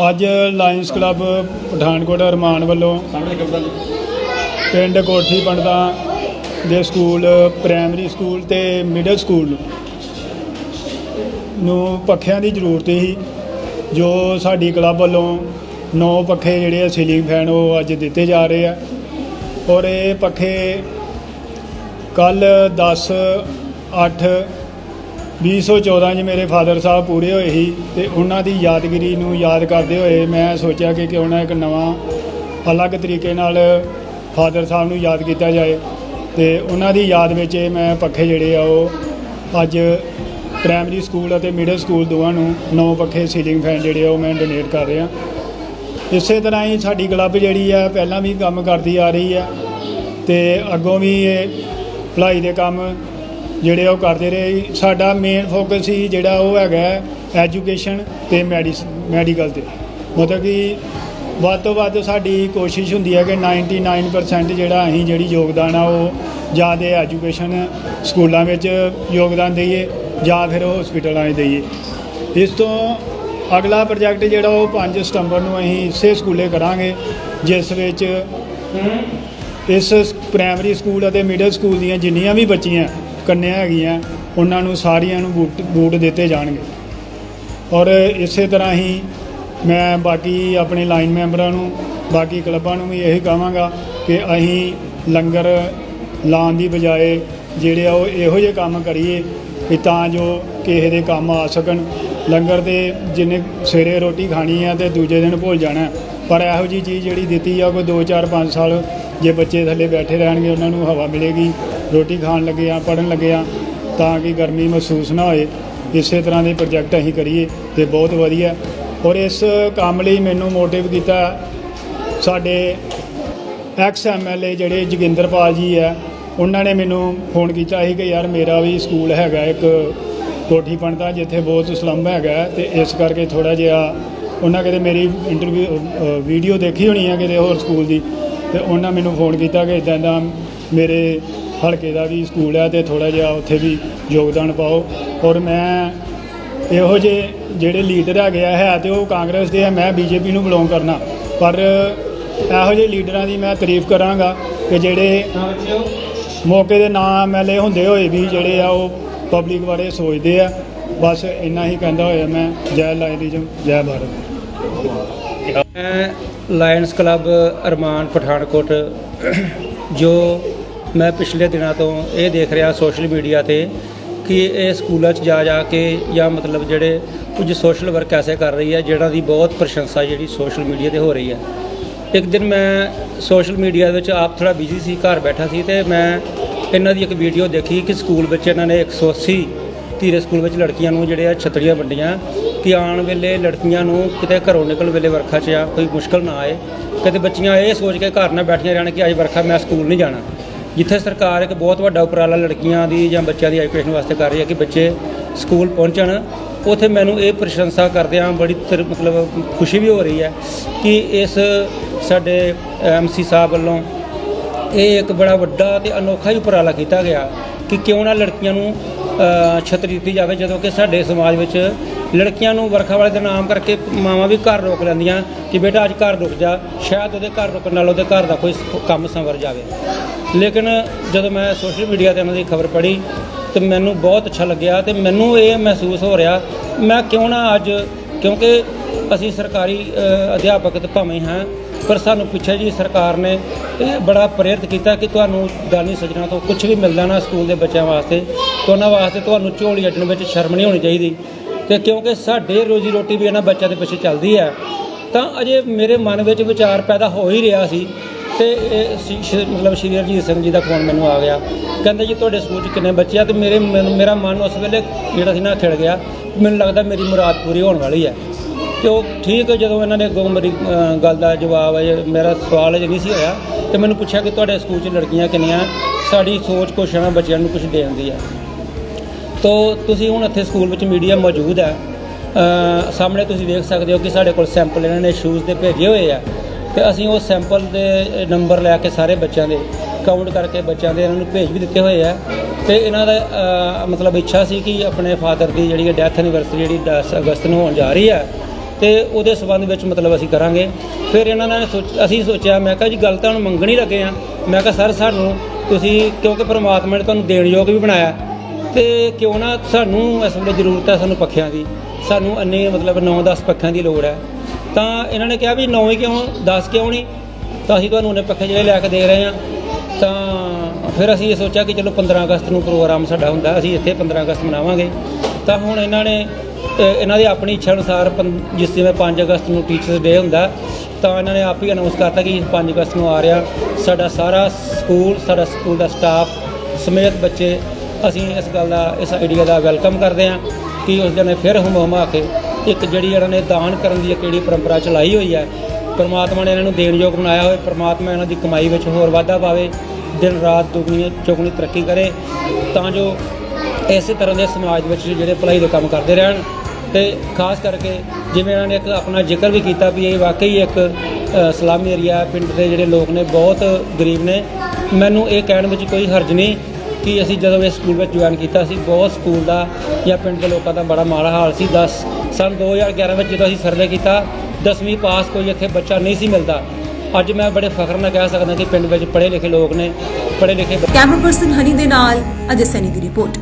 ਅੱਜ lions club Pathankot ਅਰਮਾਨ ਵੱਲੋਂ ਪਿੰਡ ਕੋਠੀ ਪੰਡਤਾਂ ਦੇ ਸਕੂਲ ਪ੍ਰਾਇਮਰੀ ਸਕੂਲ ਤੇ ਮਿਡਲ ਸਕੂਲ ਨੂੰ ਪੱਖਿਆਂ ਦੀ ਜ਼ਰੂਰਤ ਸੀ ਜੋ ਸਾਡੀ ਕਲੱਬ ਵੱਲੋਂ ਨੌ ਪੱਖੇ ਜਿਹੜੇ ਆ ਸੀਲਿੰਗ ਫੈਨ ਉਹ ਅੱਜ ਦਿੱਤੇ ਜਾ ਰਹੇ ਆ। ਔਰ ਇਹ ਪੱਖੇ ਕੱਲ 10 8 2014 'ਚ ਮੇਰੇ ਫਾਦਰ ਸਾਹਿਬ ਪੂਰੇ ਹੋਏ ਸੀ ਤੇ ਉਹਨਾਂ ਦੀ ਯਾਦਗਿਰੀ ਨੂੰ ਯਾਦ ਕਰਦੇ ਹੋਏ ਮੈਂ ਸੋਚਿਆ ਕਿ ਕਿਉਂ ਨਾ ਇੱਕ ਨਵਾਂ, ਅਲੱਗ ਤਰੀਕੇ ਨਾਲ ਫਾਦਰ ਸਾਹਿਬ ਨੂੰ ਯਾਦ ਕੀਤਾ ਜਾਏ। ਤੇ ਉਹਨਾਂ ਦੀ ਯਾਦ ਵਿੱਚ ਇਹ ਮੈਂ ਪੱਖੇ ਜਿਹੜੇ ਆ ਉਹ ਅੱਜ ਪ੍ਰਾਇਮਰੀ ਸਕੂਲ ਅਤੇ ਮਿਡਲ ਸਕੂਲ ਦੋਵਾਂ ਨੂੰ ਨੌ ਪੱਖੇ ਸੀਲਿੰਗ ਫੈਨ ਜਿਹੜੇ ਆ ਉਹ ਮੈਂ ਡੋਨੇਟ ਕਰ ਰਿਹਾ। ਇਸੇ ਤਰ੍ਹਾਂ ਹੀ ਸਾਡੀ ਕਲੱਬ ਜਿਹੜੀ ਆ ਪਹਿਲਾਂ ਵੀ ਕੰਮ ਕਰਦੀ ਆ ਰਹੀ ਆ ਤੇ ਅੱਗੋਂ ਵੀ ਇਹ ਭਲਾਈ ਦੇ ਕੰਮ ਜਿਹੜੇ ਉਹ ਕਰਦੇ ਰਹੇ ਸਾਡਾ ਮੇਨ ਫੋਕਸ ਹੀ ਜਿਹੜਾ ਉਹ ਹੈਗਾ ਐਜੂਕੇਸ਼ਨ ਤੇ ਮੈਡੀਸਨ ਮੈਡੀਕਲ ਤੇ। ਮਤਲਬ ਕਿ ਵੱਧ ਤੋਂ ਵੱਧ ਸਾਡੀ ਕੋਸ਼ਿਸ਼ ਹੁੰਦੀ ਹੈ ਕਿ 99% ਜਿਹੜਾ ਅਸੀਂ ਜਿਹੜੀ ਯੋਗਦਾਨ ਆ ਉਹ ਜਾਂ ਦੇ ਐਜੂਕੇਸ਼ਨ ਸਕੂਲਾਂ ਵਿੱਚ ਯੋਗਦਾਨ ਦਈਏ ਜਾਂ ਫਿਰ ਹਸਪੀਟਲਾਂ 'ਚ ਦਈਏ। ਇਸ ਤੋਂ ਅਗਲਾ ਪ੍ਰੋਜੈਕਟ ਜਿਹੜਾ ਉਹ 5 ਸਤੰਬਰ ਨੂੰ ਅਸੀਂ ਇਸੇ ਸਕੂਲੇ ਕਰਾਂਗੇ, ਜਿਸ ਵਿੱਚ ਇਸ ਪ੍ਰਾਇਮਰੀ ਸਕੂਲ ਅਤੇ ਮਿਡਲ ਸਕੂਲ ਦੀਆਂ ਜਿੰਨੀਆਂ ਵੀ ਬੱਚੀਆਂ ਕੰਨਿਆ ਹੈਗੀਆਂ, ਉਹਨਾਂ ਨੂੰ ਸਾਰੀਆਂ ਨੂੰ ਬੂਟ ਬੂਟ ਦਿੱਤੇ ਜਾਣਗੇ। ਔਰ ਇਸੇ ਤਰ੍ਹਾਂ ਹੀ ਮੈਂ ਬਾਕੀ ਆਪਣੇ ਲਾਈਨ ਮੈਂਬਰਾਂ ਨੂੰ, ਬਾਕੀ ਕਲੱਬਾਂ ਨੂੰ ਵੀ ਇਹੀ ਕਹਾਂਗਾ ਕਿ ਅਸੀਂ ਲੰਗਰ ਲਾਉਣ ਦੀ ਬਜਾਏ ਜਿਹੜੇ ਆ ਉਹ ਇਹੋ ਜਿਹੇ ਕੰਮ ਕਰੀਏ ਕਿ ਤਾਂ ਜੋ ਕਿਸੇ ਦੇ ਕੰਮ ਆ ਸਕਣ। ਲੰਗਰ ਦੇ ਜਿੰਨੇ ਸਵੇਰੇ ਰੋਟੀ ਖਾਣੀ ਆ ਤੇ ਦੂਜੇ ਦਿਨ ਭੁੱਲ ਜਾਣਾ। ਪਰ ਇਹੋ ਜੀ ਚੀਜ਼ ਜਿਹੜੀ ਦਿੱਤੀ ਆ ਕੋਈ 2 4 5 ਸਾਲ ਜੇ ਬੱਚੇ ਥੱਲੇ ਬੈਠੇ ਰਹਿਣਗੇ, ਉਹਨਾਂ ਨੂੰ ਹਵਾ ਮਿਲੇਗੀ। ਰੋਟੀ ਖਾਣ ਲੱਗੇ ਆ ਪੜਨ ਲੱਗੇ ਆ ਤਾਂ ਕਿ ਗਰਮੀ ਮਹਿਸੂਸ ਨਾ ਹੋਏ। ਇਸੇ ਤਰ੍ਹਾਂ ਦੇ ਪ੍ਰੋਜੈਕਟ ਅਸੀਂ ਕਰੀਏ ਤੇ ਬਹੁਤ ਵਧੀਆ। ਔਰ ਇਸ ਕੰਮ ਲਈ ਮੈਨੂੰ ਮੋਟਿਵ ਕੀਤਾ ਸਾਡੇ ਐਕਸ ਐਮਐਲਏ ਜਿਹੜੇ ਜੋਗਿੰਦਰਪਾਲ ਜੀ ਆ, ਉਹਨਾਂ ਨੇ ਮੈਨੂੰ ਫੋਨ ਕੀਤਾ ਸੀ ਕਿ ਯਾਰ ਮੇਰਾ ਵੀ ਸਕੂਲ ਹੈਗਾ ਇੱਕ ਕੋਠੀ ਪੰਡਤਾ ਜਿੱਥੇ ਬਹੁਤ ਸਲੰਬ ਹੈਗਾ ਤੇ ਇਸ ਕਰਕੇ ਥੋੜਾ ਜਿਹਾ ਉਹਨਾਂ ਕਿਤੇ ਮੇਰੀ ਇੰਟਰਵਿਊ ਵੀਡੀਓ ਦੇਖੀ ਹੋਣੀ ਹੈ ਕਿਤੇ ਹੋਰ ਸਕੂਲ ਦੀ। ਤੇ ਉਹਨਾਂ ਮੈਨੂੰ ਫੋਨ ਕੀਤਾ ਕਿ ਇਦਾਂ ਦਾ ਮੇਰੇ ਹਲਕੇ ਦਾ ਵੀ ਸਕੂਲ ਹੈ ਤੇ ਥੋੜਾ ਜਿਹਾ ਉੱਥੇ ਵੀ ਯੋਗਦਾਨ ਪਾਓ। ਔਰ ਮੈਂ ਇਹੋ ਜਿਹੇ ਜਿਹੜੇ ਲੀਡਰ ਹੈਗੇ ਆ, ਹੈ ਤੇ ਉਹ ਕਾਂਗਰਸ ਦੇ ਹੈ ਮੈਂ ਬੀਜੇਪੀ ਨੂੰ ਬਿਲੋਂਗ ਕਰਨਾ। ਪਰ ਇਹੋ ਜਿਹੇ ਲੀਡਰਾਂ ਦੀ ਮੈਂ ਤਾਰੀਫ ਕਰਾਂਗਾ ਕਿ ਜਿਹੜੇ ਮੌਕੇ ਦੇ ਨਾਂ ਐਮਐਲਏ ਹੁੰਦੇ ਹੋਏ ਵੀ ਜਿਹੜੇ ਆ, ਉਹ ਪਬਲਿਕ ਬਾਰੇ ਸੋਚਦੇ ਆ। ਬਸ ਇੰਨਾ ਹੀ ਕਹਿੰਦਾ ਹੋਇਆ ਮੈਂ। ਜੈ ਲਾਇਨਿਜ਼ਮ, ਜੈ ਭਾਰਤ। ਮੈਂ ਲਾਇਨਸ ਕਲੱਬ ਅਰਮਾਨ ਪਠਾਨਕੋਟ, ਜੋ ਮੈਂ ਪਿਛਲੇ ਦਿਨਾਂ ਤੋਂ ਇਹ ਦੇਖ ਰਿਹਾ ਸੋਸ਼ਲ ਮੀਡੀਆ ਤੇ ਕਿ ਇਹ ਸਕੂਲਾਂ 'ਚ ਜਾ ਜਾ ਕੇ ਜਾਂ ਮਤਲਬ ਜਿਹੜੇ ਕੁਝ ਸੋਸ਼ਲ ਵਰਕ ਐਸੇ ਕਰ ਰਹੀ ਹੈ ਜਿਹੜਾ ਦੀ ਬਹੁਤ ਪ੍ਰਸ਼ੰਸਾ ਜਿਹੜੀ ਸੋਸ਼ਲ ਮੀਡੀਆ ਤੇ ਹੋ ਰਹੀ ਹੈ। ਇੱਕ ਦਿਨ ਮੈਂ ਸੋਸ਼ਲ ਮੀਡੀਆ ਵਿੱਚ ਆਪ ਥੋੜਾ ਬਿਜ਼ੀ ਸੀ, ਘਰ ਬੈਠਾ ਸੀ ਤੇ ਮੈਂ ਇਹਨਾਂ ਦੀ ਇੱਕ ਵੀਡੀਓ ਦੇਖੀ ਕਿ ਸਕੂਲ ਵਿੱਚ ਇਹਨਾਂ ਨੇ 180 ਧੀਰੇ ਸਕੂਲ ਵਿੱਚ ਲੜਕੀਆਂ ਨੂੰ ਜਿਹੜੇ ਆ ਛਤਰੀਆਂ ਵੰਡੀਆਂ ਕਿ ਆਉਣ ਵੇਲੇ ਲੜਕੀਆਂ ਨੂੰ ਕਿਤੇ ਘਰੋਂ ਨਿਕਲ ਵੇਲੇ ਵਰਖਾ 'ਚ ਆ ਕੋਈ ਮੁਸ਼ਕਲ ਨਾ ਆਏ। ਕਦੇ ਬੱਚੀਆਂ ਇਹ ਸੋਚ ਕੇ ਘਰ ਨਾ ਬੈਠੀਆਂ ਰਹਿਣ ਕਿ ਅੱਜ ਵਰਖਾ ਮੈਂ ਸਕੂਲ ਨਹੀਂ ਜਾਣਾ। ਜਿੱਥੇ ਸਰਕਾਰ ਇੱਕ ਬਹੁਤ ਵੱਡਾ ਉਪਰਾਲਾ ਲੜਕੀਆਂ ਦੀ ਜਾਂ ਬੱਚਿਆਂ ਦੀ ਐਜੂਕੇਸ਼ਨ ਵਾਸਤੇ ਕਰ ਰਹੀ ਹੈ ਕਿ ਬੱਚੇ ਸਕੂਲ ਪਹੁੰਚਣ ਉਥੇ ਮੈਨੂੰ ਇਹ ਪ੍ਰਸ਼ੰਸਾ ਕਰਦਿਆਂ ਬੜੀ ਤਰ- ਮਤਲਬ ਖੁਸ਼ੀ ਵੀ ਹੋ ਰਹੀ ਹੈ ਕਿ ਇਸ ਸਾਡੇ ਐਮਸੀ ਸਾਹਿਬ ਵੱਲੋਂ ਇਹ ਇੱਕ ਬੜਾ ਵੱਡਾ ਤੇ ਅਨੋਖਾ ਹੀ ਉਪਰਾਲਾ ਕੀਤਾ ਗਿਆ ਕਿ ਕਿਉਂ ਨਾ ਲੜਕੀਆਂ ਨੂੰ ਅ, ਛਤਰੀ ਦਿੱਤੀ ਜਾਵੇ ਜਦੋਂ ਕਿ ਸਾਡੇ ਸਮਾਜ ਵਿੱਚ ਲੜਕੀਆਂ ਨੂੰ ਵਰਖਾ ਵਾਲੇ ਦਿਨ ਆਮ ਕਰਕੇ ਮਾਵਾਂ ਵੀ ਘਰ ਰੋਕ ਲੈਂਦੀਆਂ ਕਿ ਬੇਟਾ ਅੱਜ ਘਰ ਰੁਕ ਜਾ, ਸ਼ਾਇਦ ਉਹਦੇ ਘਰ ਰੁਕਣ ਨਾਲ ਉਹਦੇ ਘਰ ਦਾ ਕੋਈ ਕੰਮ ਸੰਵਰ ਜਾਵੇ। ਲੇਕਿਨ ਜਦੋਂ ਮੈਂ ਸੋਸ਼ਲ ਮੀਡੀਆ ਤੇ ਉਹਨਾਂ ਦੀ ਖਬਰ ਪੜ੍ਹੀ, ਤੇ ਮੈਨੂੰ ਬਹੁਤ ਅੱਛਾ ਲੱਗਿਆ ਤੇ ਮੈਨੂੰ ਇਹ ਮਹਿਸੂਸ ਹੋ ਰਿਹਾ, ਮੈਂ ਕਿਉਂ ਨਾ ਅੱਜ, ਕਿਉਂਕਿ ਅਸੀਂ ਸਰਕਾਰੀ ਅਧਿਆਪਕ ਤੇ ਭਾਵੇਂ ਹਾਂ ਪਰ ਸਾਨੂੰ ਪਿੱਛੇ ਜੀ ਸਰਕਾਰ ਨੇ ਇਹ ਬੜਾ ਪ੍ਰੇਰਿਤ ਕੀਤਾ ਕਿ ਤੁਹਾਨੂੰ ਦਾਨੀ ਸੱਜਣਾ ਤੋਂ ਕੁਝ ਵੀ ਮਿਲਦਾ ਨਾ ਸਕੂਲ ਦੇ ਬੱਚਿਆਂ ਵਾਸਤੇ, ਤੇ ਉਹਨਾਂ ਵਾਸਤੇ ਤੁਹਾਨੂੰ ਝੋਲੀ ਅੱਡਣ ਵਿੱਚ ਸ਼ਰਮ ਨਹੀਂ ਹੋਣੀ ਚਾਹੀਦੀ। ਤੇ ਕਿਉਂਕਿ ਸਾਡੇ ਰੋਜੀ ਰੋਟੀ ਵੀ ਇਹਨਾਂ ਬੱਚਿਆਂ ਦੇ ਪਿੱਛੇ ਚੱਲਦੀ ਹੈ ਤਾਂ ਅਜੇ ਮੇਰੇ ਮਨ ਵਿੱਚ ਵਿਚਾਰ ਪੈਦਾ ਹੋ ਹੀ ਰਿਹਾ ਸੀ ਤੇ ਇਹ ਸ਼ੀ- ਸ਼੍ਰੀ- ਮਤਲਬ ਸ਼੍ਰੀ ਹਰਜੀਤ ਸਿੰਘ ਜੀ ਦਾ ਫੋਨ ਮੈਨੂੰ ਆ ਗਿਆ। ਕਹਿੰਦੇ ਜੀ ਤੁਹਾਡੇ ਸਕੂਲ 'ਚ ਕਿੰਨੇ ਬੱਚੇ ਆ? ਤੇ ਮੇਰੇ ਮੈਨੂੰ- ਮੇਰਾ ਮਨ ਉਸ ਵੇਲੇ ਜਿਹੜਾ ਸੀ ਨਾ ਖਿੜ ਗਿਆ। ਮੈਨੂੰ ਲੱਗਦਾ ਮੇਰੀ ਮੁਰਾਦ ਪੂਰੀ ਹੋਣ ਵਾਲੀ ਹੈ। ਤੇ ਉਹ ਠੀਕ ਹੈ ਜਦੋਂ ਇਹਨਾਂ ਨੇ ਅੱਗੋਂ ਮੇਰੀ ਅ, ਗੱਲ ਦਾ ਜਵਾਬ ਹੈ ਮੇਰਾ ਸਵਾਲ ਅਜੇ ਨਹੀਂ ਸੀ ਹੋਇਆ ਤੇ ਮੈਨੂੰ ਪੁੱਛਿਆ ਕਿ ਤੁਹਾਡੇ ਸਕੂਲ 'ਚ ਲੜਕੀਆਂ ਕਿੰਨੀਆਂ? ਸਾਡੀ ਸੋਚ ਕੋਸ਼ਿਸ਼ ਹੈ ਬੱਚਿਆਂ ਨੂੰ ਕੁਝ ਦੇਣ ਦੀ ਹੈ। ਤੋ ਤੁਸੀਂ ਹੁਣ ਇੱਥੇ ਸਕੂਲ ਵਿੱਚ ਮੀਡੀਆ ਮੌਜੂਦ ਹੈ। ਸਾਹਮਣੇ ਤੁਸੀਂ ਦੇਖ ਸਕਦੇ ਹੋ ਕਿ ਸਾਡੇ ਕੋਲ ਸੈਂਪਲ ਇਹਨਾਂ ਨੇ ਸ਼ੂਜ਼ ਦੇ ਭੇਜੇ ਹੋਏ ਆ। ਤੇ ਅਸੀਂ ਉਹ ਸੈਂਪਲ ਦੇ ਨੰਬਰ ਲੈ ਕੇ ਸਾਰੇ ਬੱਚਿਆਂ ਦੇ ਕਾਊਂਟ ਕਰਕੇ ਬੱਚਿਆਂ ਦੇ ਇਹਨਾਂ ਨੂੰ ਭੇਜ ਵੀ ਦਿੱਤੇ ਹੋਏ ਆ। ਤੇ ਇਹਨਾਂ ਦਾ ਮਤਲਬ ਇੱਛਾ ਸੀ ਕਿ ਆਪਣੇ ਫਾਦਰ ਦੀ ਜਿਹੜੀ ਡੈਥ ਐਨੀਵਰਸਰੀ ਜਿਹੜੀ 10 ਅਗਸਤ ਨੂੰ ਹੋਣ ਜਾ ਰਹੀ ਹੈ ਤੇ ਉਹਦੇ ਸਬੰਧ ਵਿੱਚ ਮਤਲਬ ਅਸੀਂ ਕਰਾਂਗੇ। ਫਿਰ ਇਹਨਾਂ ਨੇ ਸੋਚ- ਅਸੀਂ ਸੋਚਿਆ, ਮੈਂ ਕਿਹਾ ਜੀ ਗੱਲ ਤਾਂ ਹੁਣ ਮੰਗਣੀ ਲੱਗੇ ਆ। ਮੈਂ ਕਿਹਾ, ਸਰ, ਸਾਨੂੰ ਤੁਸੀਂ, ਕਿਉਂਕਿ ਪਰਮਾਤਮਾ ਨੇ ਤੁਹਾਨੂੰ ਦੇਣ ਯੋਗ ਵੀ ਬਣਾਇਆ ਤੇ ਕਿਉਂ ਨਾ ਸਾਨੂੰ ਇਸ ਵੇਲੇ ਜ਼ਰੂਰਤ ਹੈ ਸਾਨੂੰ ਪੱਖਿਆਂ ਦੀ। ਸਾਨੂੰ ਅੰਨੇ ਮਤਲਬ 9-10 ਪੱਖਿਆਂ ਦੀ ਲੋੜ ਹੈ। ਤਾਂ ਇਹਨਾਂ ਨੇ ਕਿਹਾ ਵੀ 9 ਕਿਉਂ 10 ਕਿਉਂ ਨਹੀਂ? ਤਾਂ ਅਸੀਂ ਤੁਹਾਨੂੰ ਉਹਨੇ ਪੱਖੇ ਜਿਹੜੇ ਲੈ ਕੇ ਦੇ ਰਹੇ ਹਾਂ। ਤਾਂ ਫਿਰ ਅਸੀਂ ਇਹ ਸੋਚਿਆ ਕਿ ਚਲੋ 15 ਅਗਸਤ ਨੂੰ ਪ੍ਰੋਗਰਾਮ ਸਾਡਾ ਹੁੰਦਾ ਅਸੀਂ ਇੱਥੇ 15 ਅਗਸਤ ਮਨਾਵਾਂਗੇ। ਤਾਂ ਹੁਣ ਇਹਨਾਂ ਨੇ ਇਹਨਾਂ ਦੀ ਆਪਣੀ ਇੱਛਾ ਅਨੁਸਾਰ ਪੰ- ਜਿਸ ਜਿਵੇਂ 5 ਅਗਸਤ ਨੂੰ ਟੀਚਰਸ ਡੇ ਹੁੰਦਾ, ਤਾਂ ਇਹਨਾਂ ਨੇ ਆਪ ਹੀ ਅਨਾਉਂਸ ਕਰਤਾ ਕਿ 5 ਅਗਸਤ ਨੂੰ ਆ ਰਿਹਾ ਸਾਡਾ ਸਾਰਾ ਸਕੂਲ, ਸਾਡਾ ਸਕੂਲ ਦਾ ਸਟਾਫ ਸਮੇਤ ਬੱਚੇ ਅਸੀਂ ਇਸ ਗੱਲ ਦਾ, ਇਸ ਆਈਡੀਆ ਦਾ ਵੈਲਕਮ ਕਰਦੇ ਹਾਂ ਕਿ ਉਸ ਦਿਨ ਫਿਰ ਹੁਮ ਹੁਮਾ ਕੇ ਇੱਕ ਜਿਹੜੀ ਇਹਨਾਂ ਨੇ ਦਾਨ ਕਰਨ ਦੀ ਇੱਕ ਜਿਹੜੀ ਪਰੰਪਰਾ ਚਲਾਈ ਹੋਈ ਹੈ, ਪਰਮਾਤਮਾ ਨੇ ਇਹਨਾਂ ਨੂੰ ਦੇਣਯੋਗ ਬਣਾਇਆ ਹੋਇਆ, ਪਰਮਾਤਮਾ ਇਹਨਾਂ ਦੀ ਕਮਾਈ ਵਿੱਚ ਹੋਰ ਵਾਧਾ ਪਾਵੇ, ਦਿਨ ਰਾਤ ਦੁਗਣੀ, ਚੌਗਣੀ ਤਰੱਕੀ ਕਰੇ, ਤਾਂ ਜੋ ਇਸੇ ਤਰ੍ਹਾਂ ਦੇ ਸਮਾਜ ਵਿੱਚ ਜਿਹੜੇ ਭਲਾਈ ਦੇ ਕੰਮ ਕਰਦੇ ਰਹਿਣ ਤੇ ਖਾਸ ਕਰਕੇ ਜਿਵੇਂ ਇਹਨਾਂ ਨੇ ਇੱਕ ਆਪਣਾ ਜ਼ਿਕਰ ਵੀ ਕੀਤਾ ਵੀ ਇਹ ਵਾਕਈ ਇੱਕ ਸਲਾਮੀ ਏਰੀਆ ਪਿੰਡ ਦੇ ਜਿਹੜੇ ਲੋਕ ਨੇ ਬਹੁਤ ਗਰੀਬ ਨੇ, ਮੈਨੂੰ ਇਹ ਕਹਿਣ ਵਿੱਚ ਕੋਈ ਹਰਜ ਨਹੀਂ ਕਿ ਅਸੀਂ ਜਦੋਂ ਇਸ ਸਕੂਲ ਵਿੱਚ ਜੁਆਇਨ ਕੀਤਾ ਸੀ, ਬਹੁਤ ਸਕੂਲ ਦਾ ਜਾਂ ਪਿੰਡ ਦੇ ਲੋਕਾਂ ਦਾ ਬੜਾ ਮਾੜਾ ਹਾਲ ਸੀ। 10 ਸਨ 2011 ਵਿੱਚ ਜਦੋਂ ਅਸੀਂ ਸਰਵੇ ਕੀਤਾ 10ਵੀਂ ਪਾਸ ਕੋਈ ਇੱਥੇ ਬੱਚਾ ਨਹੀਂ ਸੀ ਮਿਲਦਾ। ਅੱਜ ਮੈਂ ਬੜੇ ਫਖਰ ਨਾਲ ਕਹਿ ਸਕਦਾ ਕਿ ਪਿੰਡ ਵਿੱਚ ਪੜ੍ਹੇ ਲਿਖੇ ਲੋਕ ਨੇ, ਪੜ੍ਹੇ ਲਿਖੇ ਕੈਮਰਾ ਪਰਸਨ ਹਨੀ ਦੇ ਨਾਲ, ਅਜੇ ਸੈਨੀ ਦੀ ਰਿਪੋਰਟ